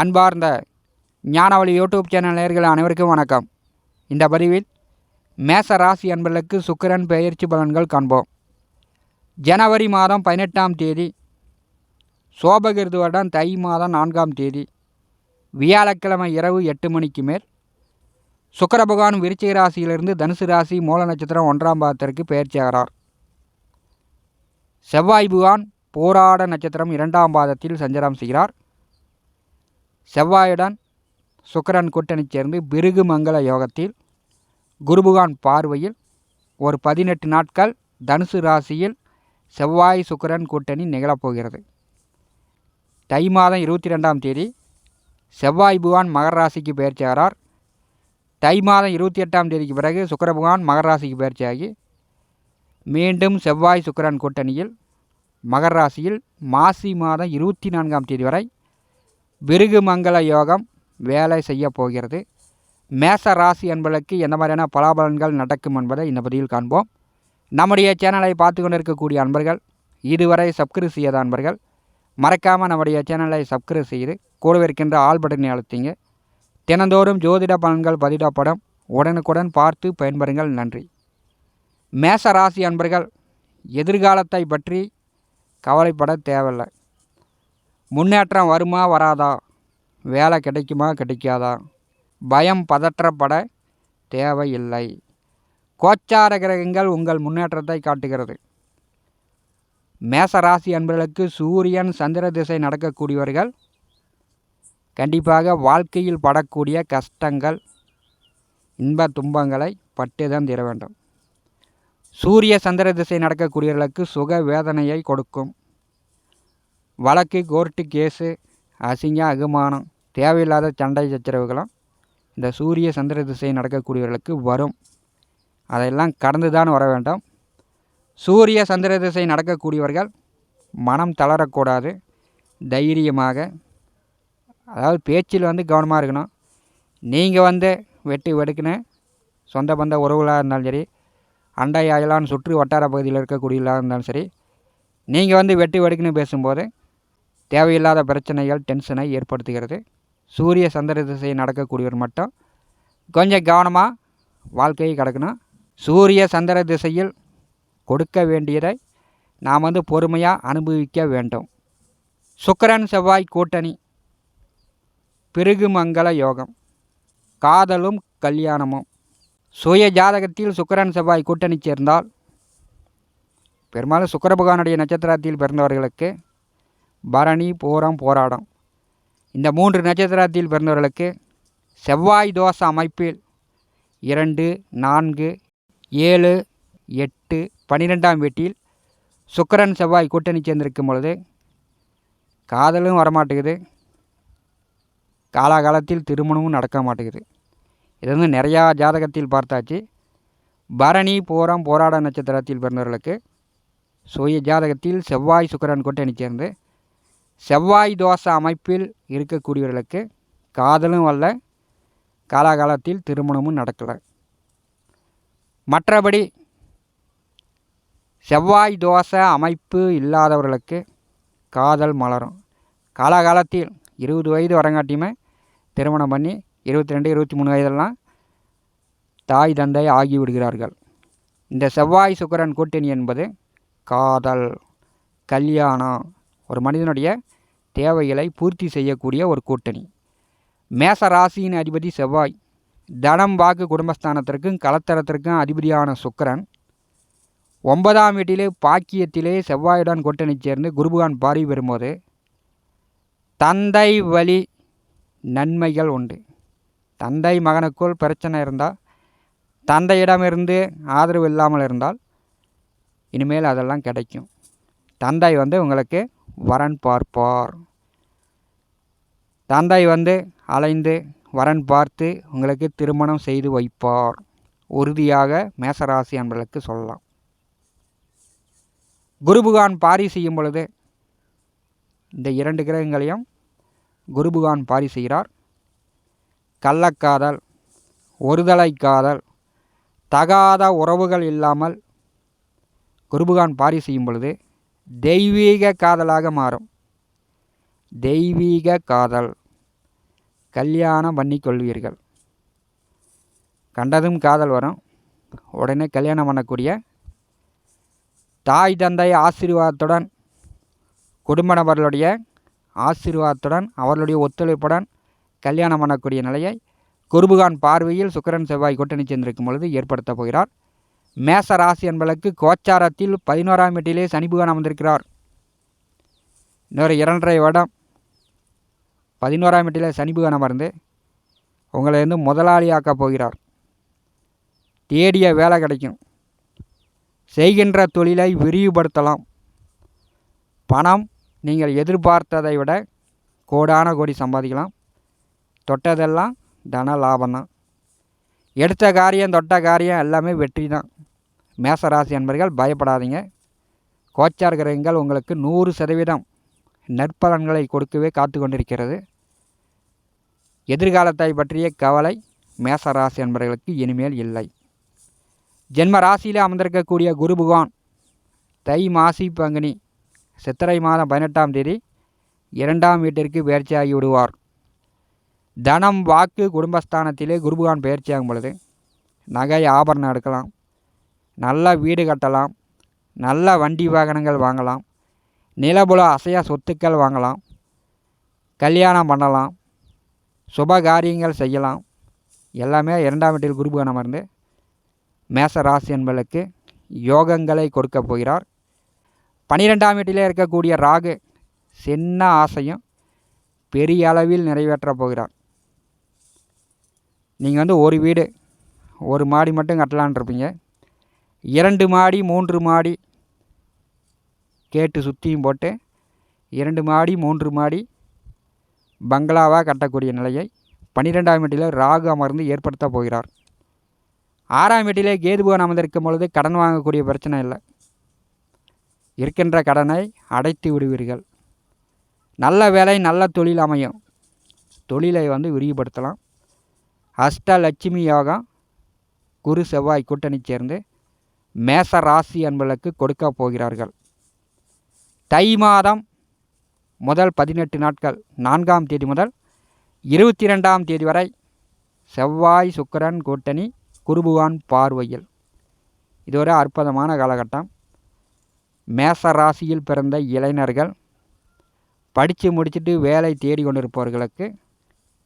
அன்பார்ந்த ஞானவழி YouTube channel நேர்கள் அனைவருக்கும் வணக்கம். இந்த பதிவில் மேச ராசி அன்பர்களுக்கு சுக்கிரன் பெயர்ச்சி பலன்கள் காண்போம். ஜனவரி மாதம் பதினெட்டாம் தேதி சோபகிருது வருடம் தை மாதம் நான்காம் தேதி வியாழக்கிழமை இரவு எட்டு மணிக்கு மேல் சுக்கர பகவான் விருச்சிக ராசியிலிருந்து தனுசு ராசி மூல நட்சத்திரம் ஒன்றாம் பாதத்திற்கு பெயர்ச்சியாகிறார் செவ்வாய் பகவான் போராட நட்சத்திரம் இரண்டாம் பாதத்தில் சஞ்சாரம் செய்கிறார். செவ்வாயுடன் சுக்கரன் கூட்டணி சேர்ந்து பிருகு மங்கள யோகத்தில் குருபுகான் பார்வையில் ஒரு பதினெட்டு நாட்கள் தனுசு ராசியில் செவ்வாய் சுக்கரன் கூட்டணி நிகழப்போகிறது. தை மாதம் இருபத்தி ரெண்டாம் தேதி செவ்வாய் புகான் மகர ராசிக்கு பயிற்சியாகிறார் தை மாதம் இருபத்தி எட்டாம் தேதிக்கு பிறகு சுக்கிர புகான் மகர ராசிக்கு பயிற்சியாகி மீண்டும் செவ்வாய் சுக்கரன் கூட்டணியில் மகர ராசியில் மாசி மாதம் இருபத்தி நான்காம் தேதி வரை பிருகு மங்கள யோகம் வேலை செய்ய போகிறது. மேச ராசி என்பதற்கு எந்த மாதிரியான பலாபலன்கள் நடக்கும் என்பதை இந்த பதிவில் காண்போம். நம்முடைய சேனலை பார்த்து கொண்டிருக்கக்கூடிய அன்பர்கள் இதுவரை சப்ஸ்கிரைப் செய்யாத அன்பர்கள் மறக்காமல் நம்முடைய சேனலை சப்ஸ்கிரைப் செய்து கூடவே இருக்கின்ற ஆல் பட்டனை அழுத்திங்க. தினந்தோறும் ஜோதிட பலன்கள் பதிடப்படும் உடனுக்குடன் பார்த்து பயன்பெறுங்கள். நன்றி. மேச ராசி அன்பர்கள் எதிர்காலத்தை பற்றி கவலைப்பட தேவையில்லை. முன்னேற்றம் வருமா வராதா? வேலை கிடைக்குமா கிடைக்காதா? பயம் பதற்றப்பட தேவையில்லை. கோச்சார கிரகங்கள் உங்கள் முன்னேற்றத்தை காட்டுகிறது. மேச ராசி அன்பர்களுக்கு சூரியன் சந்திர திசை நடக்கக்கூடியவர்கள் கண்டிப்பாக வாழ்க்கையில் படக்கூடிய கஷ்டங்கள் இன்ப துன்பங்களை பட்டு தான் தீர வேண்டும் சூரிய சந்திர திசை நடக்கக்கூடியவர்களுக்கு சுக வேதனையை கொடுக்கும். வழக்கு கோர்ட்டு கேஸு அசிங்கம் அகுமானம் தேவையில்லாத சண்டை சச்சரவுகளும் இந்த சூரிய சந்திர திசை நடக்கக்கூடியவர்களுக்கு வரும். அதையெல்லாம் கடந்து தான் வர வேண்டும். சூரிய சந்திர திசை நடக்கக்கூடியவர்கள் மனம் தளரக்கூடாது. தைரியமாக அதாவது பேச்சில் வந்து கவனமாக இருக்கணும். நீங்கள் வந்து வெட்டி வெடுக்குன்னு சொந்த பந்த உறவுகளாக இருந்தாலும் சரி அண்டை அயலான் சுற்று வட்டார பகுதியில் இருக்கக்கூடியவர்களாக இருந்தாலும் சரி நீங்கள் வந்து வெட்டி வெடுக்குன்னு பேசும்போது தேவையில்லாத பிரச்சனைகள் டென்ஷனை ஏற்படுத்துகிறது. சூரிய சந்திர திசை நடக்கக்கூடியவர் மட்டும் கொஞ்சம் கவனமாக வாழ்க்கையை கிடக்கணும். சூரிய சந்திர திசையில் கொடுக்க வேண்டியதை நாம் வந்து பொறுமையாக அனுபவிக்க வேண்டும். சுக்கரன் செவ்வாய் கூட்டணி பிருகுமங்கல யோகம் காதலும் கல்யாணமும். சுய ஜாதகத்தில் சுக்கரன் செவ்வாய் கூட்டணி சேர்ந்தால் பெரும்பாலும் சுக்கர பகவானுடைய நட்சத்திரத்தில் பிறந்தவர்களுக்கு பரணி பூரம் போராடம். இந்த மூன்று நட்சத்திரத்தில் பிறந்தவர்களுக்கு செவ்வாய் தோஷ அமைப்பில் இரண்டு நான்கு ஏழு எட்டு பன்னிரெண்டாம் வீட்டில் சுக்கரன் செவ்வாய் கூட்டணி சேர்ந்திருக்கும் பொழுது காதலும் வரமாட்டேங்குது. காலாகாலத்தில் திருமணமும் நடக்க மாட்டேங்குது. இது வந்து நிறையா ஜாதகத்தில் பார்த்தாச்சு. பரணி பூரம் போராட நட்சத்திரத்தில் பிறந்தவர்களுக்கு சுய ஜாதகத்தில் செவ்வாய் சுக்கரன் கூட்டணி சேர்ந்து செவ்வாய் தோசை அமைப்பில் இருக்கக்கூடியவர்களுக்கு காதலும் வரல காலாகாலத்தில் திருமணமும் நடக்கலை. மற்றபடி செவ்வாய் தோசை அமைப்பு இல்லாதவர்களுக்கு காதல் மலரும். காலாகாலத்தில் இருபது வயது வரங்காட்டியுமே திருமணம் பண்ணி இருபத்தி ரெண்டு இருபத்தி மூணு வயதெல்லாம் தாய் தந்தை ஆகிவிடுகிறார்கள். இந்த செவ்வாய் சுக்கரன் கூட்டணி என்பது காதல் கல்யாணம் ஒரு மனிதனுடைய தேவைகளை பூர்த்தி செய்யக்கூடிய ஒரு கூட்டணி. மேச ராசியின் அதிபதி செவ்வாய் தனம் வாக்கு குடும்பஸ்தானத்திற்கும் கலத்தரத்திற்கும் அதிபதியான சுக்கிரன். ஒன்பதாம் வீட்டிலே பாக்கியத்திலே செவ்வாயுடன் கூட்டணி சேர்ந்து குருபகான் பாரி பெறும்போது தந்தை வழி நன்மைகள் உண்டு. தந்தை மகனுக்குள் பிரச்சனை இருந்தால் தந்தையிடமிருந்து ஆதரவு இல்லாமல் இருந்தால் இனிமேல் அதெல்லாம் கிடைக்கும். தந்தை வந்து உங்களுக்கு வரன் பார்ப்பார். தந்தை வந்து அலைந்து வரன் பார்த்து உங்களுக்கு திருமணம் செய்து வைப்பார். உறுதியாக மேசராசி என்பதற்கு சொல்லலாம். குருபுகான் பாரி செய்யும் பொழுது இந்த இரண்டு கிரகங்களையும் குருபுகான் பாரி செய்கிறார். கள்ளக்காதல் ஒருதலை காதல் தகாத உறவுகள் இல்லாமல் குருபுகான் பாரி செய்யும் பொழுது தெய்வீக காதலாக மாறும். தெய்வீக காதல். கல்யாணம் பண்ணி கொள்வீர்கள் கண்டதும் காதல் வரும். உடனே கல்யாணம் பண்ணக்கூடிய தாய் தந்தை ஆசீர்வாதத்துடன் குடும்ப நபர்களுடைய ஆசீர்வாதத்துடன் அவர்களுடைய ஒத்துழைப்புடன் கல்யாணம் பண்ணக்கூடிய நிலையை குருபுகான் பார்வையில் சுக்கரன் செவ்வாய் கூட்டணி சேர்ந்திருக்கும் பொழுது ஏற்படுத்த போகிறார். மேச ராசி என்பதற்கு கோச்சாரத்தில் பதினோராம் வீட்டிலே சனி புகான் அமர்ந்திருக்கிறார். இன்னொரு இரண்டரை வருடம் பதினோராம் வீட்டிலே சனி புகான் அமர்ந்து உங்களை வந்து முதலாளியாக்கப் போகிறார். தேடிய வேலை கிடைக்கும். செய்கின்ற தொழிலை விரிவுபடுத்தலாம். பணம் நீங்கள் எதிர்பார்த்ததை விட கோடான கோடி சம்பாதிக்கலாம். தொட்டதெல்லாம் தன லாபம்தான். எடுத்த காரியம் தொட்ட காரியம் எல்லாமே வெற்றி தான் மேசராசி என்பர்கள் பயப்படாதீங்க. கோச்சார் கிரகங்கள் உங்களுக்கு நூறு சதவீதம் நற்பலன்களை கொடுக்கவே காத்து கொண்டிருக்கிறது. எதிர்காலத்தை பற்றிய கவலை மேசராசி அன்பர்களுக்கு இனிமேல் இல்லை. ஜென்ம ராசியில் அமர்ந்திருக்கக்கூடிய குரு பகவான் தை மாசி பங்குனி சித்திரை மாதம் பதினெட்டாம் தேதி இரண்டாம் வீட்டிற்கு பயிற்சியாகி விடுவார். தனம் வாக்கு குடும்பஸ்தானத்திலே குருபகான் பயிற்சியாகும் பொழுது நகை ஆபரணம் எடுக்கலாம். நல்ல வீடு கட்டலாம். நல்ல வண்டி வாகனங்கள் வாங்கலாம். நிலபுல அசையா சொத்துக்கள் வாங்கலாம். கல்யாணம் பண்ணலாம். சுப காரியங்கள் செய்யலாம். எல்லாமே இரண்டாம் வீட்டில் குருபகான் அமர்ந்து மேச ராசி என்பதற்கு யோகங்களை கொடுக்க போகிறார். பனிரெண்டாம் வீட்டிலே இருக்கக்கூடிய ராகு சின்ன ஆசையும் பெரிய அளவில் நிறைவேற்றப் போகிறார். நீங்கள் வந்து ஒரு வீடு ஒரு மாடி மட்டும் கட்டலான்ருப்பீங்க இரண்டு மாடி மூன்று மாடி கேட்டு சுற்றியும் போட்டு இரண்டு மாடி மூன்று மாடி பங்களாவாக கட்டக்கூடிய நிலையை பன்னிரெண்டாம் வீட்டில் ராகு அமர்ந்து ஏற்படுத்த போகிறார். ஆறாம் வீட்டிலே கேதுபவன் அமர்ந்திருக்கும் பொழுது கடன் வாங்கக்கூடிய பிரச்சனை இல்லை. இருக்கின்ற கடனை அடைத்து விடுவீர்கள். நல்ல வேலை நல்ல தொழில் அமையும். தொழிலை வந்து விரிவுபடுத்தலாம். அஷ்டலட்சுமி யோகம் குரு செவ்வாய் கூட்டணி சேர்ந்து மேச ராசி என்பதற்கு கொடுக்க போகிறார்கள். தை மாதம் முதல் பதினெட்டு நாட்கள் நான்காம் தேதி முதல் இருபத்தி ரெண்டாம் தேதி வரை செவ்வாய் சுக்கரன் கூட்டணி குருபுவான் பார்வையில். இது ஒரு அற்புதமான காலகட்டம். மேச ராசியில் பிறந்த இளைஞர்கள் படித்து முடிச்சுட்டு வேலை தேடி கொண்டிருப்பவர்களுக்கு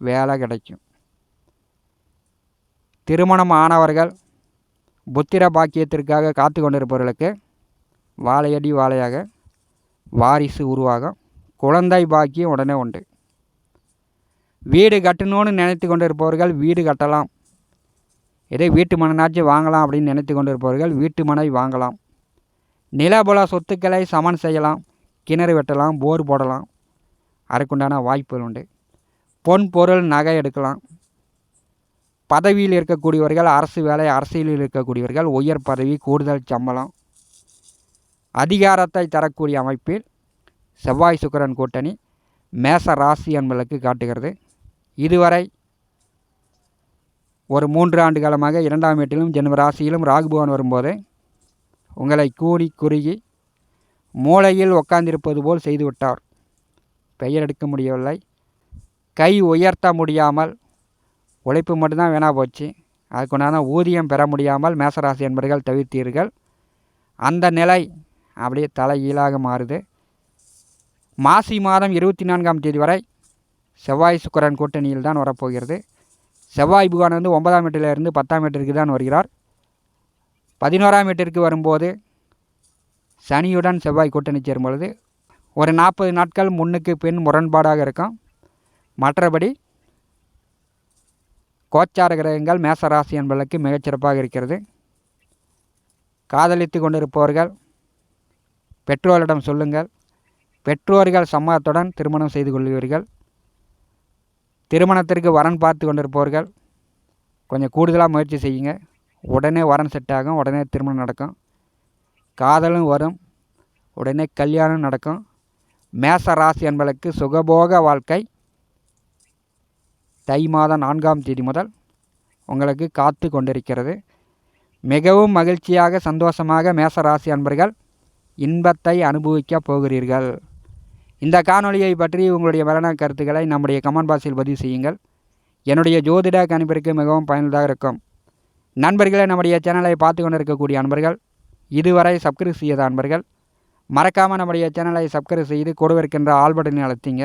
வேலை கிடைக்கும். திருமணம் ஆனவர்கள் புத்திர பாக்கியத்திற்காக காத்து கொண்டிருப்பவர்களுக்கு வாழையடி வாழையாக வாரிசு உருவாகும் குழந்தை பாக்கியம் உடனே உண்டு. வீடு கட்டணும்னு நினைத்து கொண்டிருப்பவர்கள் வீடு கட்டலாம். இதே வீட்டு மனைனாச்சும் வாங்கலாம் அப்படின்னு நினைத்து கொண்டிருப்பவர்கள் வீட்டு மனை வாங்கலாம். நிலபுல சொத்துக்களை சமன் செய்யலாம். கிணறு வெட்டலாம். போர் போடலாம். அதுக்குண்டான வாய்ப்புகள் உண்டு. பொன் பொருள் நகை எடுக்கலாம். பதவியில் இருக்கக்கூடியவர்கள் அரசு வேலை அரசியலில் இருக்கக்கூடியவர்கள் உயர் பதவி கூடுதல் சம்பளம் அதிகாரத்தை தரக்கூடிய அமைப்பில் செவ்வாய் சுக்கரன் கூட்டணி மேச ராசி என்பதற்கு காட்டுகிறது. இதுவரை ஒரு மூன்று ஆண்டு காலமாக இரண்டாம் வீட்டிலும் ஜென்ம ராசியிலும் ராகுபவன் வரும்போது உங்களை கூடி குறுகி மூளையில் உட்கார்ந்திருப்பது போல் செய்துவிட்டார் பெயர் எடுக்க முடியவில்லை. கை உயர்த்த முடியாமல் உழைப்பு மட்டும்தான் வீணாக போச்சு. அதுக்குண்டான ஊதியம் பெற முடியாமல் மேசராசி என்பர்கள் தவிர்த்தீர்கள் அந்த நிலை அப்படியே தலைகீழாக மாறுது. மாசி மாதம் இருபத்தி நான்காம் தேதி வரை செவ்வாய் சுக்கரன் கூட்டணியில் தான் வரப்போகிறது. செவ்வாய் புகான் வந்து ஒன்பதாம் வீட்டிலிருந்து பத்தாம் வீட்டிற்கு தான் வருகிறார். பதினோராம் வீட்டிற்கு வரும்போது சனியுடன் செவ்வாய் கூட்டணி சேரும் பொழுது ஒரு நாற்பது நாட்கள் முன்னுக்கு பின் முரண்பாடாக இருக்கும். மற்றபடி கோச்சார கிரகங்கள் மேசராசி என்பதற்கு மிகச்சிறப்பாக இருக்கிறது. காதலித்து கொண்டிருப்பவர்கள் பெற்றோரிடம் சொல்லுங்கள். பெற்றோர்கள் சம்மதத்துடன் திருமணம் செய்து கொள்வீர்கள். திருமணத்திற்கு வரன் பார்த்து கொண்டிருப்பவர்கள் கொஞ்சம் கூடுதலாக முயற்சி செய்யுங்க. உடனே வரன் செட் ஆகும் உடனே திருமணம் நடக்கும். காதலும் வரும் உடனே கல்யாணம் நடக்கும். மேச ராசி என்பதற்கு சுகபோக வாழ்க்கை தை மாதம் நான்காம் தேதி முதல் உங்களுக்கு காத்து கொண்டிருக்கிறது. மிகவும் மகிழ்ச்சியாக சந்தோஷமாக மேசராசி அன்பர்கள் இன்பத்தை அனுபவிக்கப் போகிறீர்கள். இந்த காணொலியை பற்றி உங்களுடைய மரண கருத்துக்களை நம்முடைய கமெண்ட் பாக்ஸில் பதிவு செய்யுங்கள். என்னுடைய ஜோதிட கணிப்பிற்கு மிகவும் பயனுள்ளதாக இருக்கும். நண்பர்களே நம்முடைய சேனலை பார்த்து கொண்டிருக்கக்கூடிய அன்பர்கள் இதுவரை சப்ஸ்கிரைப் செய்யாத அன்பர்கள் மறக்காமல் நம்முடைய சேனலை சப்ஸ்கிரைப் செய்து கொடுவிருக்கின்ற ஆல் பட்டனை அழுத்திங்க.